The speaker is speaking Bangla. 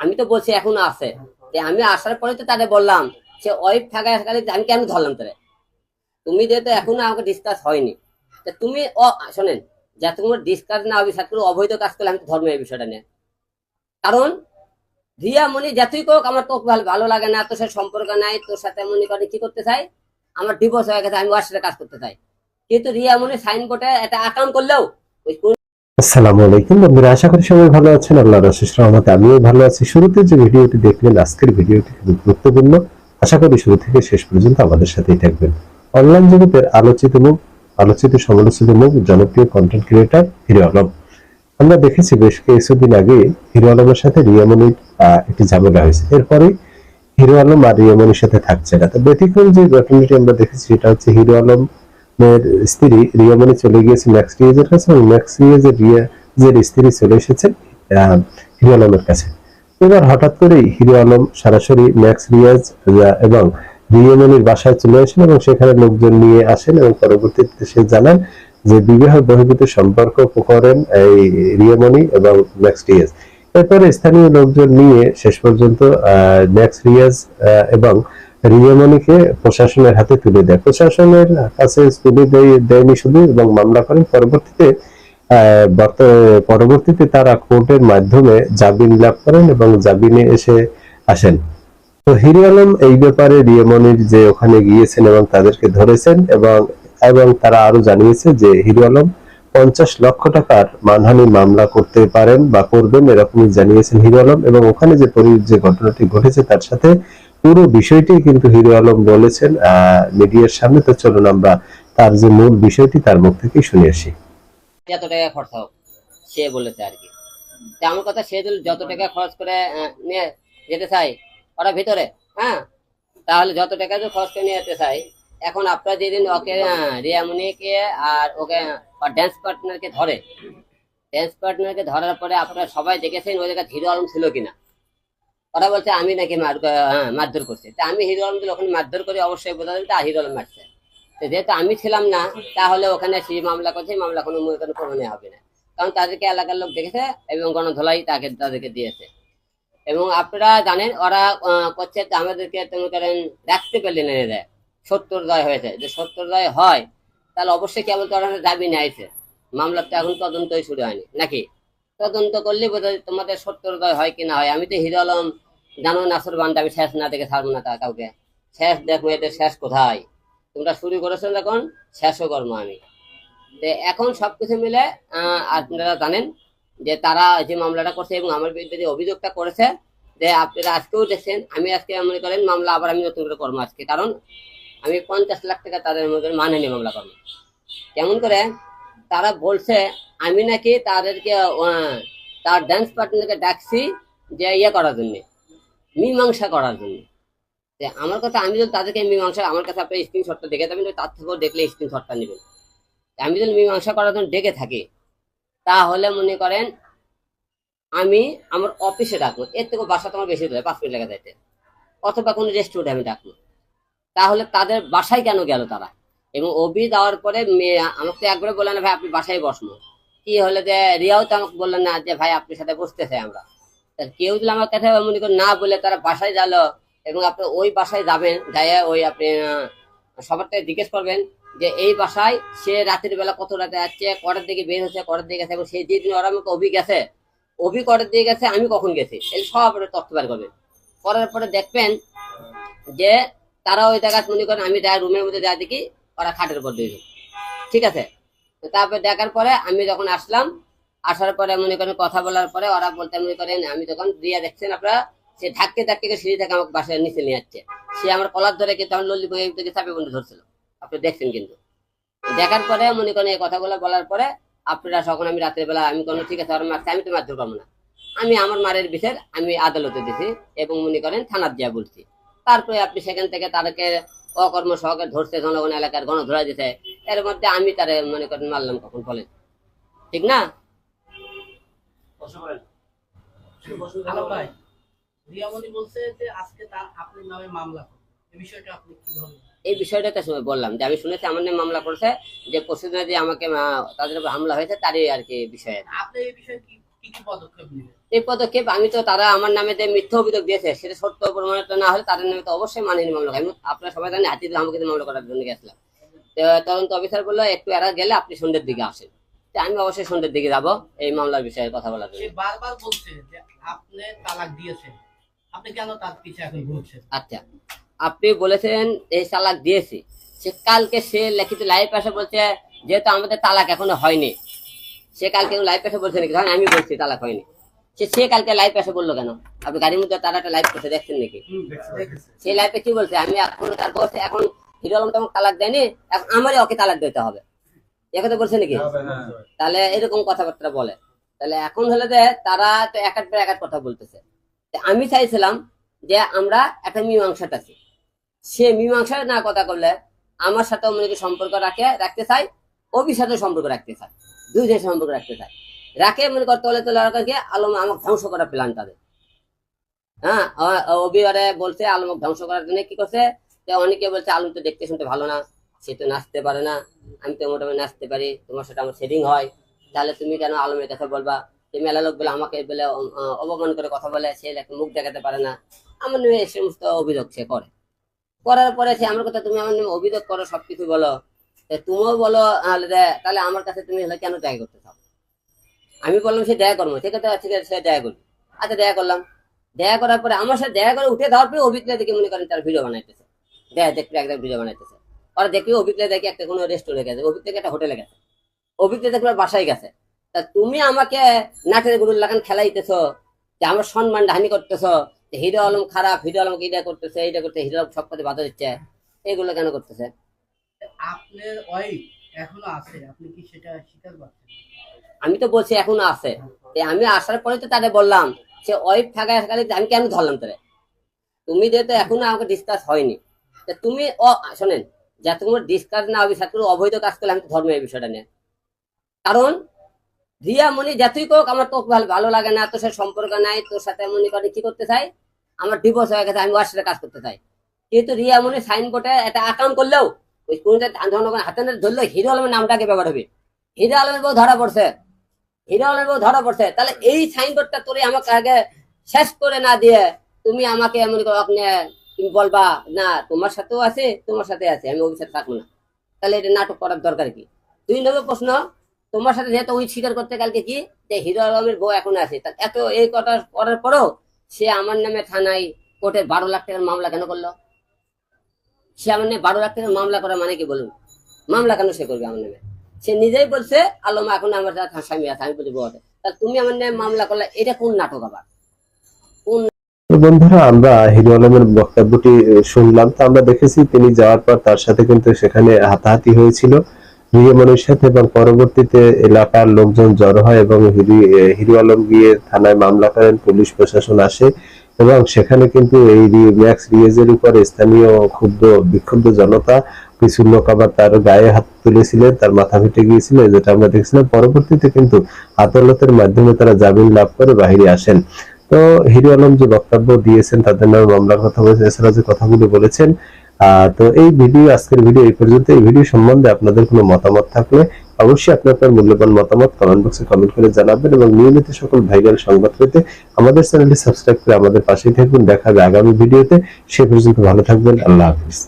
আমি তো বলছি এখনও আছে। যে আমি আসার পরে তো তাদের বললাম সে ওয়াইফ থাকা আমি কেন ধরলাম তোরে? তুমি যেহেতু এখনও আমাকে ডিসকাস হয়নি। তা তুমি ও শোনেন যা তোমার ডিসকাস না হবে সাথে অবৈধ কাজ করলে আমি ধর্ম এই বিষয়টা নিয়ে। কারণ রিয়া মনি যতই কোক আমার তো ভালো ভালো লাগে না তোর সাথে সম্পর্ক নাই তোর সাথে মনে করে কি করতে চাই? আমার ডিভোর্স হয়ে গেছে আমি ওর সাথে কাজ করতে চাই। কিন্তু রিয়া মনি সাইন বোর্ডে একটা আকাউন্ট করলেও ওই আসসালামু আলাইকুম বন্ধুরা, আশা করি সবাই ভালো আছেন, আল্লাহর আশিস রহমতে আমিও ভালো আছি। শুরুতে যে ভিডিওটি দেখলেন, আজকের ভিডিওটি খুবই গুরুত্বপূর্ণ। আশা করি শুরু থেকে শেষ পর্যন্ত আমাদের সাথেই থাকবেন। অনলাইন জগতের আলোচিত মুখ, আলোচিত সমালোচিত মুখ, জনপ্রিয় কন্টেন্ট ক্রিয়েটর হিরো আলম। আমরা দেখেছি বেশ কিছুদিন আগে হিরো আলমের সাথে রিয়ামনির একটি ঝামেলা হয়েছে। এরপরে হিরো আলম আর রিয়ামনির সাথে থাকছে না। তো ব্যতিক্রম যে ঘটনাটি আমরা দেখেছি, সেটা হচ্ছে হিরো আলম স্ত্রী রিয়ামণি চলে গিয়েছে ম্যাক্স রিয়াজের কাছে এবং ম্যাক্স রিয়াজের রিয়াজের স্ত্রী চলে এসেছেন হিরো আলমের কাছে। এবার হঠাৎ করেই হিরো আলম সরাসরি ম্যাক্স রিয়াজ এবং রিয়ামণির বাসায় চলে আসেন এবং সেখানে লোকজন নিয়ে আসেন এবং পরবর্তীতে সে জানান যে বিবাহ বহির্ভূত সম্পর্ক করেন এই রিয়ামণি এবং ম্যাক্স রিয়াজ। এরপরে স্থানীয় লোকজন নিয়ে শেষ পর্যন্ত ম্যাক্স রিয়াজ এবং রিয়ামণিকে প্রশাসনের হাতে তুলে দেয়। প্রশাসনের কাছে তুলে দেয়নি শুধু এবং মামলা করেন। পরবর্তীতে পরবর্তীতে তারা কোর্টের মাধ্যমে জামিন লাভ করেন এবং জামিনে এসে আসেন। তো হিরো আলম এই ব্যাপারে রিয়ামনির যে ওখানে গিয়েছেন এবং তাদেরকে ধরেছেন এবং এবং তারা আরও জানিয়েছে যে হিরো আলম পঞ্চাশ লক্ষ টাকার মানহানি মামলা করতে পারেন বা করবেন এরকমই জানিয়েছেন হিরো আলম এবং ওখানে যে পরি- যে ঘটনাটি ঘটেছে তার সাথে পুরো বিষয়টি কিন্তু হিরো আলম বলেছেন মিডিয়ার সামনে। তো চলুন আমরা তার যে মূল বিষয়টি তার মুখ থেকেই শুনে আসি। এত টাকা খরচা হোক সে বলেছে আর কি। আমার কথা সে যত টাকা খরচ করে নিয়ে যেতে চাই ওরা ভিতরে হ্যাঁ? তাহলে যত টাকা যদি খরচ করে নিয়ে যেতে চাই এখন আপনারা যেদিন ওকে আহ, রিয়ামণিকে আর ওকে ড্যান্স পার্টনারকে ধরে ড্যান্স পার্টনারকে ধরার পরে আপনারা সবাই দেখেছেন ওই জায়গায় হিরো আলম ছিল কিনা? ওরা বলছে, আমি নাকি হ্যাঁ মারধর করছি। তা আমি হিরো আলম ওখানে মারধর করে, অবশ্যই বোঝা যাবে তা হিরো আলম মারছে। তো যেহেতু আমি ছিলাম না, তাহলে ওখানে সেই মামলা করছে মামলা কোনো কোনো প্রমাণে হবে না। কারণ তাদেরকে এলাকার লোক দেখেছে এবং গণধোলাই তাকে, তাদেরকে দিয়েছে। এবং আপনারা জানেন, ওরা করছে আমাদেরকে মনে করেন, রাখতে পেলে নিয়ে দেয় সত্তর দয় হয়েছে। যে সত্তর দয় হয়, তাহলে অবশ্যই কেবল তো ওরা দাবি নিয়েছে মামলার তো এখন তদন্তই শুরু হয়নি। নাকি? তদন্ত করলে বোধ হয় তোমাদের সত্তর দয় হয় কি না হয়? আমি তো হিরো আলম জানো নাসর বান্ডা আমি শেষ না দেখে ছাড়বো না কাউকে। শেষ দেখো এদের শেষ কোথায়? তোমরা শুরু করেছ যখন শেষও কর্ম আমি। এখন সবকিছু মিলে আহ, আপনারা জানেন যে তারা যে মামলাটা করছে এবং আমার বিরুদ্ধে যে অভিযোগটা করেছে যে আপনারা আজকেও দেখছেন আমি আজকে মনে করেন মামলা আবার আমি নতুন করে কর্ম আজকে। কারণ আমি পঞ্চাশ লাখ টাকা তাদের মনে করেন মানে নিয়ে মামলা করব। কেমন করে? তারা বলছে, আমি নাকি তাদেরকে তার ড্যান্স পার্টনারকে ডাকছি যে ইয়ে করার জন্য, মীমাংসা করার জন্য। যে আমার কথা, আমি যদি তাদেরকে মীমাংসা, আমার কাছে আপনি স্ক্রিনশটটা দেখে যাবেন তার থেকেও দেখলে স্ক্রিনশটটা নেবেন। আমি যদি মীমাংসা করার জন্য ডেকে থাকি, তাহলে মনে করেন আমি আমার অফিসে ডাকবো। এর থেকে বাসা তোমার বেশি দূরে, পাঁচ মিনিট লেগে যাইতে। অথবা কোনো রেস্টুরেন্টে আমি ডাকবো। তাহলে তাদের বাসায় কেন গেল তারা? এবং অভি যাওয়ার পরে মেয়ে আমাকে একবারে বললেন ভাই, আপনি বাসায় বসবো কি হলে যে রিয়াও তো আমাকে বললেন না যে, ভাই, আপনার সাথে বসতে চাই আমরা কেউ যদি আমার কাছে মনে করেন না বলে তারা বাসায় গেল এবং আপনি ওই বাসায় যাবেন যাই ওই আপনি সবার থেকে জিজ্ঞেস করবেন যে, এই বাসায় সে রাতের বেলা কত রাতে আসছে, কটার দিকে বের হচ্ছে কটার দিকে গেছে? এবং সেই যেদিন ওরা আমাকে অভি গেছে, অভি কটার দিকে গেছে, আমি কখন গেছি? এই সব তথ্য বের করবেন করার পরে দেখবেন যে, তারা ওই জায়গায় মনে করেন আমি যাই রুমের মধ্যে যা দেখি ওরা খাটের উপর দিয়ে ঠিক আছে? তো তারপর দেখার পরে আমি যখন আসলাম, আসার পরে মনে করেন কথা বলার পরে ওরা বলতে মনে করেন, আমি তখন দিয়া দেখছেন আপনারা, সে ধাক্কে ধাক্কে সিঁড়ি থেকে আমাকে বাসায় নিচে নিয়ে যাচ্ছে। সে আমার কলার ধরে কিন্তু আমার লল্লি বই থেকে চাপে বন্ধু ধরছিল। আপনি দেখছেন কিন্তু? দেখার পরে মনে করেন এই কথাগুলো বলার পরে আপনারা যখন আমি রাতের বেলা, আমি কোনো, ঠিক আছে আমার মারছে আমি তো মারধর করব না। আমি আমার মারের বিচার আমি আদালতে দিছি এবং মনে করেন থানার দিয়া বলছি। তারপরে আপনি সেখান থেকে তাদেরকে অকর্ম সহকে ধরছে জনগণ এলাকার গণধরা দিছে। এর মধ্যে আমি তারে মনে করেন মারলাম কখন বলেন। ঠিক না? এই বিষয়টা শুনে বললাম যে আমি শুনেছি আমার নামে মামলা করছে যে পরশুদিনে যে আমাকে তাদের উপর হামলা হয়েছে তারই আর কি বিষয়ে। আপনি এই বিষয়ে কি এই পদক্ষেপ আমি তো তারা আমার নামে যে মিথ্যা অভিযোগ দিয়েছে সেটা সত্য প্রমাণিত না হলে তাদের নামে তো অবশ্যই মানহানি মামলা আমি আপনারা সবাই জানেন আমাকে মামলা করার জন্য গেছিলাম। তদন্ত অফিসার বলল একটু এরা গেলে আপনি সন্ধ্যের দিকে আসেন। আমি অবশ্যই সন্ধ্যের দিকে যাব এই মামলার বিষয়ে কথা বলার জন্য। বারবার বলছে যে আপনি তালাক দিয়েছেন। আপনি কেন তার পিছিয়ে এখন ঘুরছেন? আচ্ছা আপনি বলেছেন এই তালাক দিয়েছি। সে কালকে সে লিখিত লাইভ এসে বলছে যেহেতু আমাদের তালাক এখনও হয়নি সে কালকে লাইভ এসে বলছে নাকি? আমি বলছি তালাক হয়নি। সে সে কালকে লাইভ এসে বলল কেন? আপনি গাড়ির মধ্যে তারা একটা লাইভ করতে দেখছেন নাকি? সেই লাইফে কি বলছে? আমি এখন তার বলছে এখন হিরো আলম তো আমাকে তালাক দেয়নি এখন আমারই ওকে তালাক দিতে হবে। একথা বলছে নাকি? তাহলে এরকম কথাবার্তা বলে। তাহলে এখন হলে যে তারা তো এক এক এক কথা বলতেছে। আমি চাইছিলাম যে আমরা একটা মীমাংসাটা আছি সে মীমাংসা না কথা করলে আমার সাথে মনে সম্পর্ক রাখে রাখতে চাই অবির সাথে সম্পর্ক রাখতে চাই দুইজনের সম্পর্ক রাখতে চাই রাখে মনে কর তলে তলে রাখাকে আলম আমাকে ধ্বংস করার প্ল্যান তাদের। হ্যাঁ অবিবারে বলছে আলমক ধ্বংস করার জন্য কি করছে? অনেকে বলছে, আলম তো দেখতে শুনতে ভালো না, সে তো নাচতে পারে না। আমি তো মোটামুটি নাচতে পারি, তোমার সাথে আমার সেটিং হয়। তাহলে তুমি কেন আলমের কথা বলবা? তুমি মেলা লোক বলে, আমাকে বলে অপমান করে কথা বলে, সে মুখ দেখাতে পারে না। আমার নামে এই সমস্ত অভিযোগ সে করে। করার পরে সে, আমার কথা তুমি আমার নামে অভিযোগ করো, সবকিছু বলো। তুমিও বলো, তাহলে আমার কাছে তুমি হলে কেন দেখা করতে চাও? আমি বললাম, সে দেখা করব ঠিক আছে ঠিক আছে, সে দেখা করবি। আচ্ছা দেখা করলাম। দেখা করার পরে আমার সাথে দেখা করে উঠে দেওয়ার পরে অভিজ্ঞতা দেখে মনে করেন তার ভিডিও বানাইতেছে। দেখা, দেখতে একদম ভিডিও বানাইতেছে। ওরা দেখি অভিজ্ঞতা দেখে একটা কোনো রেস্টুরেন্টে গেছে অভিজ্ঞতা একটা হোটেলে গেছে। অভিজ্ঞতা দেখে বাসায় গেছে। তা তুমি আমাকে নাটের গরুর লাগান খেলাইতেছ, যে আমার সম্মান হানি করতেছ হিরো আলম খারাপ, হিরো আলমকে এটা করতেছে, এইটা করতে হিরো আলম সব কথা বাধা দিচ্ছে, এগুলো কেন করতেছে? আপনার ওয়াইফ এখনও আছে। আপনি কি সেটা স্বীকার করছেন? আমি তো বলছি এখনও আছে। আমি আসার পরে তো তাদের বললাম সে ওয়াইফ থাকা থাকালে আমি কেন ধরলাম তোরে? তুমি যেহেতু এখনও আমাকে ডিসকাস হয়নি। তুমি শোনেন যা তোমার ডিসকাস না হবে সাথে অবৈধ কাজ করলে আমি ধর্ম এই বিষয়টা নিয়ে। কারণ রিয়া মনি যতই কোক আমার তো ভালো ভালো লাগে না তোর সাথে সম্পর্ক নাই তোর সাথে মনে করে কি করতে চাই? আমার ডিভোর্স হয়ে গেছে আমি ওর সাথে কাজ করতে চাই। কিন্তু রিয়া মনি সাইনবোর্ডে একটা অ্যাকাউন্ট করলেও ওই কোনটা জনগণ হাতে ধরলে হিরো আলমের নামটাকে হবে। হিরো আলমের বউ ধরা পড়ছে। হিরো আলমের বউ ধরা পড়ছে। তাহলে এই সাইনবোর্ডটা তোরে আমাকে আগে শেষ করে না দিয়ে তুমি আমাকে এমন আপনি তুমি বলবা, না, তোমার সাথেও আছে, তোমার সাথে আছে, আমি অভিশাপ থাকব না। তাহলে এটা নাটক করার দরকার কি? দুই নম্বর প্রশ্ন, তোমার সাথে যেহেতু ওই স্বীকার করতে কালকে কি? যে হিরো আলমের বউ এখন আছে। এত এই কথা করার পরেও সে আমার নামে থানায় কোর্টে বারো লাখ টাকার মামলা কেন করল? সে আমার নামে বারো লাখ টাকার মামলা করা মানে কি বলুন? মামলা কেন সে করবে আমার নামে সে নিজেই বলছে আলম এখন আমার স্বামী আছে, আমি বলি আছে তা তুমি আমার নামে মামলা করলে, এটা কোন নাটক আবার? তো বন্ধুরা, আমরা হিরো আলমের বক্তব্যটি শুনলাম। তো আমরা দেখেছি তিনি যাওয়ার পর তার সাথে কিন্তু সেখানে হাতাহাতি হয়েছিল। রিয়ামনের সাথে, এবং পরবর্তীতে এলাকার লোকজন জড়ো হয়, এবং হিরো আলম গিয়ে থানায় মামলা করেন, পুলিশ, প্রশাসন আসে। এবং সেখানে কিন্তু এই ম্যাক্স রিয়েজের উপর স্থানীয় ক্ষুব্ধ, বিক্ষুব্ধ জনতা কিছু লোক আবার তার গায়ে হাত তুলেছিলেন, তার মাথা ফেটে গিয়েছিল যেটা আমরা দেখছিলাম। পরবর্তীতে কিন্তু আদালতের মাধ্যমে তারা জামিন লাভ করে বাহিরে আসেন। তো হিরু আলম যে বক্তব্য দিয়েছেন, তাদের নামে মামলার কথা বলেছেন এছাড়া যে কথাগুলো বলেছেন তো এই ভিডিও, আজকের ভিডিও এই পর্যন্ত। এই ভিডিও সম্বন্ধে আপনাদের কোনো মতামত থাকলে অবশ্যই আপনি আপনার মূল্যবান মতামত কমেন্ট বক্সে কমেন্ট করে জানাবেন এবং নিয়মিত সকল ভাইরাল সংবাদ পেতে আমাদের চ্যানেলটি সাবস্ক্রাইব করে আমাদের পাশেই থাকবেন দেখা হবে আগামী ভিডিওতে। সে পর্যন্ত ভালো থাকবেন। আল্লাহ হাফিজ।